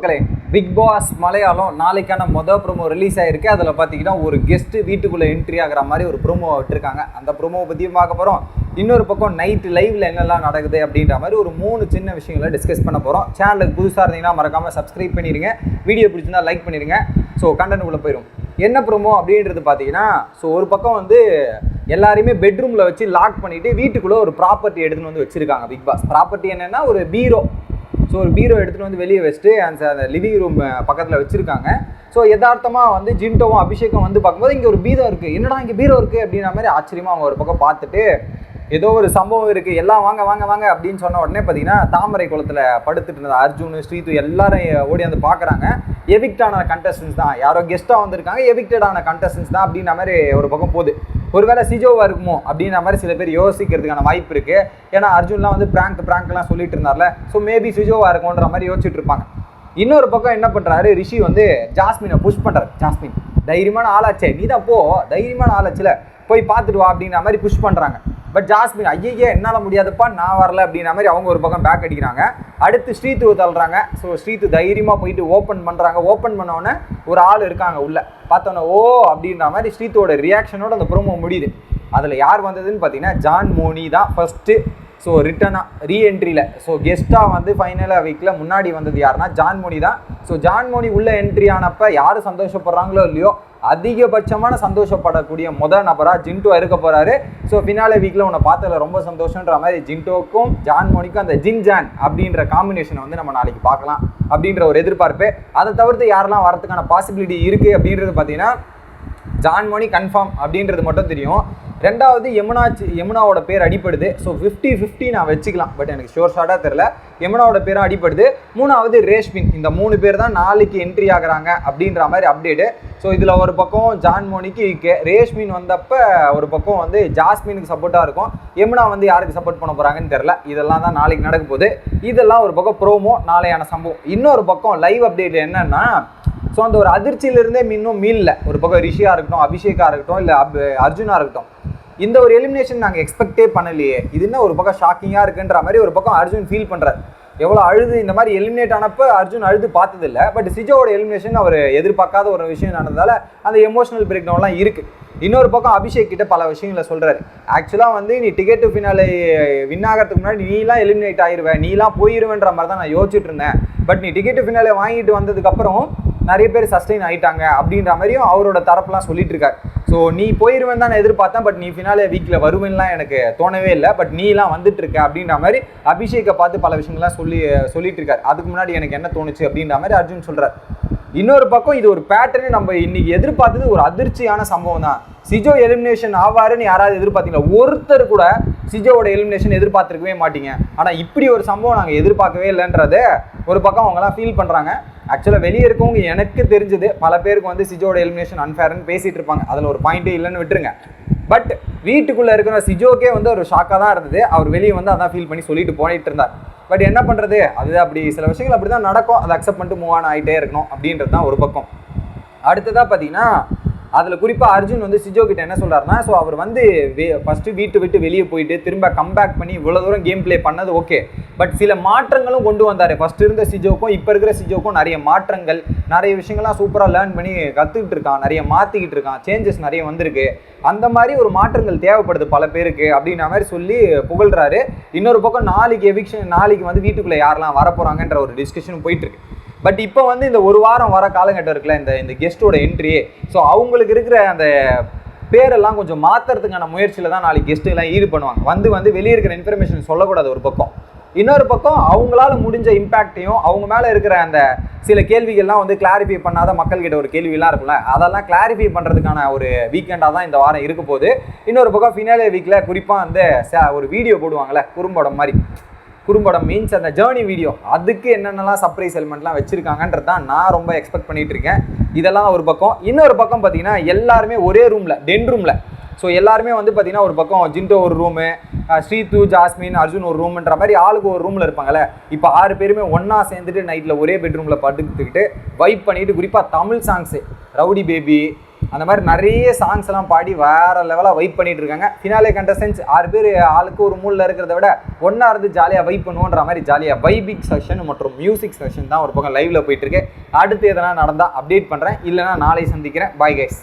மக்களே big pass Malayalam நாளைக்கான மொதல் ப்ரோமோ ரிலீஸ் ஆயிருக்கு. அதில் பார்த்தீங்கன்னா ஒரு கெஸ்ட் வீட்டுக்குள்ளே என்ட்ரி ஆகிற மாதிரி ஒரு ப்ரோமோ விட்டுருக்காங்க. அந்த ப்ரோமோவை பற்றியும் பார்க்க போகிறோம் இன்னொரு பக்கம் நைட்டு லைவ்ல என்னெல்லாம் நடக்குது அப்படின்ற மாதிரி ஒரு மூணு சின்ன விஷயங்களை டிஸ்கஸ் பண்ண போகிறோம் சேனலுக்கு புதுசாக இருந்தீங்கன்னா மறக்காமல் சப்ஸ்கிரைப் பண்ணிடுங்க. வீடியோ பிடிச்சிருந்தா லைக் பண்ணிடுங்க. ஸோ கண்டென்ட் உள்ள போயிடும் என்ன ப்ரோமோ அப்படின்றது பார்த்தீங்கன்னா ஸோ ஒரு பக்கம் வந்து எல்லாரையுமே பெட்ரூமில் வச்சு லாக் பண்ணிவிட்டு வீட்டுக்குள்ளே ஒரு ப்ராப்பர்ட்டி எடுத்துன்னு வந்து வச்சுருக்காங்க பிக் பாஸ் ப்ராப்பர்ட்டி என்னன்னா ஒரு பீரோ ஸோ ஒரு பீரோ எடுத்துகிட்டு வந்து வெளியே வச்சுட்டு அந்த அந்த லிவிங் ரூம் பக்கத்தில் வச்சுருக்காங்க. ஸோ யதார்த்தமாக வந்து ஜின்டோவும் அபிஷேகம் வந்து பார்க்கும்போது இங்கே ஒரு பீரோ இருக்குது என்னடா இங்கே பீரோ இருக்குது அப்படின்ற மாதிரி ஆச்சரியமாக அவங்க ஒரு பக்கம் பார்த்துட்டு ஏதோ ஒரு சம்பவம் இருக்குது எல்லாம் வாங்க வாங்க வாங்க அப்படின்னு சொன்ன உடனே பார்த்தீங்கன்னா தாமரை குளத்தில் படுத்துட்டு இருந்த அர்ஜுன் ஸ்ரீது எல்லாரும் ஓடி வந்து பார்க்குறாங்க. எவிக்டான கண்டஸ்டன்ஸ் தான். யாரோ கெஸ்ட்டாக வந்திருக்காங்க. எவிக்டடான கண்டஸ்டன்ஸ் தான் அப்படின்ற மாதிரி ஒரு பக்கம் போகுது. ஒருவேளை சிஜோவா இருக்குமோ அப்படின்ற மாதிரி சில பேர் யோசிக்கிறதுக்கான வாய்ப்பு இருக்கு. ஏன்னா அர்ஜுன்லாம் வந்து பிராங்க் பிராங்க்லாம் சொல்லிட்டு இருந்தார்ல. ஸோ மேபி சிஜோவா இருக்கும்ன்ற மாதிரி யோசிச்சுட்டு இருப்பாங்க. இன்னொரு பக்கம் என்ன பண்றாரு ரிஷி வந்து ஜாஸ்மினை புஷ் பண்றாரு. ஜாஸ்மின் தைரியமான ஆளாச்சே நீ தான் போ தைரியமான ஆளாச்சுல போய் பார்த்துட்டு வா அப்படின்ற மாதிரி புஷ் பண்றாங்க. பட் ஜாஸ்மின் ஐயே என்னால் முடியாதுப்பா நான் வரல அப்படின்ற மாதிரி அவங்க ஒரு பக்கம் பேக் அடிக்கிறாங்க. அடுத்து ஸ்ரீத்து தள்ளுறாங்க. ஸோ ஸ்ரீத்து தைரியமாக போயிட்டு ஓப்பன் பண்ணுறாங்க ஓப்பன் பண்ணோன்னே ஒரு ஆள் இருக்காங்க உள்ள. பார்த்தோன்னே ஓ அப்படின்ற மாதிரி ஸ்ரீத்தோட ரியாக்ஷனோட அந்த ப்ரோமோ முடியுது. அதில் யார் வந்ததுன்னு பார்த்தீங்கன்னா ஜான் மோனி தான் ஃபஸ்ட்டு ஸோ ரிட்டனாக ரீஎன்ட்ரியில் ஸோ கெஸ்ட்டாக வந்து ஃபைனலாக வீக்கில் முன்னாடி வந்தது யாருன்னா ஜான் மோனி தான். ஸோ ஜான் மோனி உள்ள என்ட்ரி ஆனப்போ யார் சந்தோஷப்படுறாங்களோ இல்லையோ அதிகபட்சமான சந்தோஷப்படக்கூடிய முதல் நபராக ஜின்டோ இருக்க போகிறாரு ஸோ ஃபினாலே வீக்கில் உன்னை பார்த்ததில் ரொம்ப சந்தோஷன்ற மாதிரி ஜின்டோக்கும் ஜான் மோனிக்கும் அந்த ஜின் ஜான் அப்படின்ற காம்பினேஷனை வந்து நம்ம நாளைக்கு பார்க்கலாம் அப்படின்ற ஒரு எதிர்பார்ப்பு. அதை தவிர்த்து யாரெல்லாம் வரதுக்கான பாசிபிலிட்டி இருக்குது அப்படின்றது பார்த்தீங்கன்னா ஜான் மோனி கன்ஃபார்ம் அப்படின்றது மட்டும் தெரியும். ரெண்டாவது யமுனாச்சு யமுனாவோட பேர் அடிப்படுது ஸோ ஃபிஃப்டி ஃபிஃப்டி நான் வச்சுக்கலாம். பட் எனக்கு ஷோர் ஷார்ட்டாக தெரில யமுனாவோட பேரும் அடிப்படுது மூணாவது ரேஷ்மின். இந்த மூணு பேர் தான் நாளைக்கு என்ட்ரி ஆகுறாங்க அப்படின்ற மாதிரி அப்டேட்டு ஸோ இதில் ஒரு பக்கம் ஜான் மோனிக்கு கே ரேஷ்மின் வந்தப்போ ஒரு பக்கம் வந்து ஜாஸ்மினுக்கு சப்போர்ட்டாக இருக்கும். யமுனா வந்து யாருக்கு சப்போர்ட் பண்ண போகிறாங்கன்னு தெரில இதெல்லாம் தான் நாளைக்கு நடக்க போகுது. இதெல்லாம் ஒரு பக்கம் ப்ரோமோ நாளையான சம்பவம். இன்னொரு பக்கம் லைவ் அப்டேட் என்னென்னா ஸோ அந்த ஒரு அதிர்ச்சியிலிருந்தே இன்னும் மீளல. ஒரு பக்கம் ரிஷியாக இருக்கட்டும் அபிஷேகா இருக்கட்டும் இல்லை அப் அர்ஜுனாக இருக்கட்டும். இந்த ஒரு எலிமினேஷன் நாங்கள் எக்ஸ்பெக்டே பண்ணலையே. இது என்ன ஒரு பக்கம் ஷாக்கிங்காக இருக்குன்ற மாதிரி ஒரு பக்கம் அர்ஜுன் ஃபீல் பண்ணுறாரு எவ்வளோ அழுது இந்த மாதிரி எலிமினேட் ஆனப்போ அர்ஜுன் அழுது பார்த்ததில்ல. பட் சிஜோவோட எலிமினேஷன் அவர் எதிர்பார்க்காத ஒரு விஷயம் நடந்ததால் அந்த எமோஷனல் பிரேக் டவுன்லாம் இருக்குது இன்னொரு பக்கம் அபிஷேக் கிட்ட பல விஷயங்களை சொல்கிறாரு ஆக்சுவலாக வந்து நீ டிக்கெட் டு ஃபினாலே வின் ஆகிறதுக்கு முன்னாடி நீலாம் எலிமினேட் ஆயிடுவேன் நீலாம் போயிடுவேன்ற மாதிரி தான் நான் யோசிச்சுட்டு இருந்தேன். பட் நீ டிக்கெட் டு ஃபினாலே வாங்கிட்டு வந்ததுக்கப்புறம் நிறைய பேர் சஸ்டெயின் ஆகிட்டாங்க அப்படின்ற மாதிரியும் அவரோட தரப்புலாம் சொல்லிட்டு இருக்காரு. ஸோ நீ போயிருவேன் தான் நான் எதிர்பார்த்தேன் பட் நீ ஃபினாலே வீக்கில் வருவேன்லாம் எனக்கு தோணவே இல்லை. பட் நீலாம் வந்துட்டு இருக்க அப்படின்ற மாதிரி அபிஷேக்கை பார்த்து பல விஷயங்கள்லாம் சொல்லி சொல்லிட்டு இருக்காரு அதுக்கு முன்னாடி எனக்கு என்ன தோணுச்சு அப்படின்ற மாதிரி அர்ஜுன் சொல்கிறார் இன்னொரு பக்கம் இது ஒரு பேட்டர்னு நம்ம இன்னைக்கு எதிர்பார்த்தது ஒரு அதிர்ச்சியான சம்பவம் தான் சிஜோ எலிமினேஷன் ஆவாருன்னு யாராவது எதிர்பார்த்தீங்களா? ஒருத்தர் கூட சிஜோவோட எலிமினேஷன் எதிர்பார்த்துருக்கவே மாட்டீங்க. ஆனால் இப்படி ஒரு சம்பவம் நாங்கள் எதிர்பார்க்கவே இல்லைன்றது ஒரு பக்கம் அவங்கலாம் ஃபீல் பண்ணுறாங்க ஆக்சுவலாக வெளியே இருக்கவங்க எனக்கு தெரிஞ்சது பல பேருக்கு வந்து சிஜோட எலிமினேஷன் அன்ஃபேர்னு பேசிகிட்டு இருப்பாங்க. அதில் ஒரு பாயிண்ட்டே இல்லைன்னு விட்டுருங்க. பட் வீட்டுக்குள்ளே இருக்கிற சிஜோக்கே வந்து ஒரு ஷாக்காக தான் இருந்தது. அவர் வெளியே வந்து அதான் ஃபீல் பண்ணி சொல்லிட்டு போயிட்டு இருந்தார். பட் என்ன பண்ணுறது அது அப்படி சில விஷயங்கள் அப்படி தான் நடக்கும். அதை அக்செப்ட் பண்ணிட்டு மூவ் ஆன் ஆகிட்டே இருக்கணும் அப்படின்றது தான் ஒரு பக்கம். அடுத்ததாக பார்த்தீங்கன்னா அதில் குறிப்பாக அர்ஜுன் வந்து சிஜோ கிட்ட என்ன சொல்கிறாருன்னா ஸோ அவர் வந்து ஃபஸ்ட்டு வீட்டு விட்டு வெளியே போயிட்டு திரும்ப கம்பேக் பண்ணி இவ்வளோ தூரம் கேம் ப்ளே பண்ணது ஓகே பட் சில மாற்றங்களும் கொண்டு வந்தார். ஃபர்ஸ்ட் இருந்த சிஜோக்கும் இப்போ இருக்கிற சிஜோக்கும் நிறைய மாற்றங்கள் நிறைய விஷயங்கள்லாம் சூப்பராக லேர்ன் பண்ணி கற்றுக்கிட்டு இருக்கான் நிறைய மாற்றிக்கிட்டு இருக்கான் சேஞ்சஸ் நிறைய வந்திருக்கு. அந்த மாதிரி ஒரு மாற்றங்கள் தேவைப்படுது பல பேருக்கு. அப்படின்ற மாதிரி சொல்லி புகழ்கிறாரு இன்னொரு பக்கம் நாளைக்கு எவிக்ஷன் நாளைக்கு வந்து வீட்டுக்குள்ளே யாரெல்லாம் வரப்போகிறாங்கன்ற ஒரு டிஸ்கஷனும் போயிட்டுருக்கு பட் இப்போ வந்து இந்த ஒரு வாரம் வர காலகட்டம் இருக்குல்ல இந்த இந்த கெஸ்ட்டோட என்ட்ரி ஸோ அவங்களுக்கு இருக்கிற அந்த பேரெல்லாம் கொஞ்சம் மாற்றுறதுக்கான முயற்சியில் தான் நாளைக்கு கெஸ்ட்டுலாம் ஈடு பண்ணுவாங்க. வந்து வந்து வெளியே இருக்கிற இன்ஃபர்மேஷன் சொல்லக்கூடாது ஒரு பக்கம். இன்னொரு பக்கம் அவங்களால முடிஞ்ச இம்பேக்டையும் அவங்க மேலே இருக்கிற அந்த சில கேள்விகள்லாம் வந்து கிளாரிஃபை பண்ணாத மக்கள்கிட்ட ஒரு கேள்விலாம் இருக்கும்ல அதெல்லாம் கிளாரிஃபை பண்ணுறதுக்கான ஒரு வீக்கெண்டாக தான் இந்த வாரம் இருக்க போகுது. இன்னொரு பக்கம் ஃபினாலே வீக்கில் குறிப்பாக அந்த ச- ஒரு வீடியோ போடுவாங்கல்ல குறும்படம் மாதிரி. குறும்படம் மீன்ஸ் அந்த ஜேர்னி வீடியோ அதுக்கு என்னென்னலாம் சர்ப்ரைஸ் எலிமெண்ட்லாம் வச்சுருக்காங்கன்றது தான் நான் ரொம்ப எக்ஸ்பெக்ட் பண்ணிகிட்டு இருக்கேன். இதெல்லாம் ஒரு பக்கம். இன்னொரு பக்கம் பார்த்தீங்கன்னா எல்லாருமே ஒரே ரூமில் டென் ரூமில் ஸோ எல்லாருமே வந்து பார்த்தீங்கன்னா ஒரு பக்கம் ஜிண்டோ ஒரு ரூமு ஸ்ரீது ஜாஸ்மின் அர்ஜுன் ஒரு ரூம்ன்ற மாதிரி ஆளுக்கு ஒரு ரூமில் இருப்பாங்கல்ல. இப்போ ஆறு பேருமே ஒன்றா சேர்ந்துட்டு நைட்டில் ஒரே பெட்ரூமில் படுத்துக்கிட்டு வைப் பண்ணிட்டு குறிப்பாக தமிழ் சாங்ஸு ரவுடி பேபி அந்த மாதிரி நிறைய சாங்ஸ் எல்லாம் பாடி வேற லெவலாக வைப் பண்ணிட்டு இருக்காங்க. ஃபினாலே கண்டஸ்டன்ஸ் ஆறு பேர் ஆளுக்கு ஒரு மூலில் இருக்கிறத விட ஒன்றா இருந்து ஜாலியாக வைப் பண்ணுவோன்ற மாதிரி ஜாலியாக வைபிக் செஷன் மற்றும் மியூசிக் செஷன் தான் ஒரு பக்கம் லைவ்ல போயிட்டு இருக்கு. அடுத்து எதனா நடந்தால் அப்டேட் பண்ணுறேன் இல்லைனா நாளை சந்திக்கிறேன். Bye guys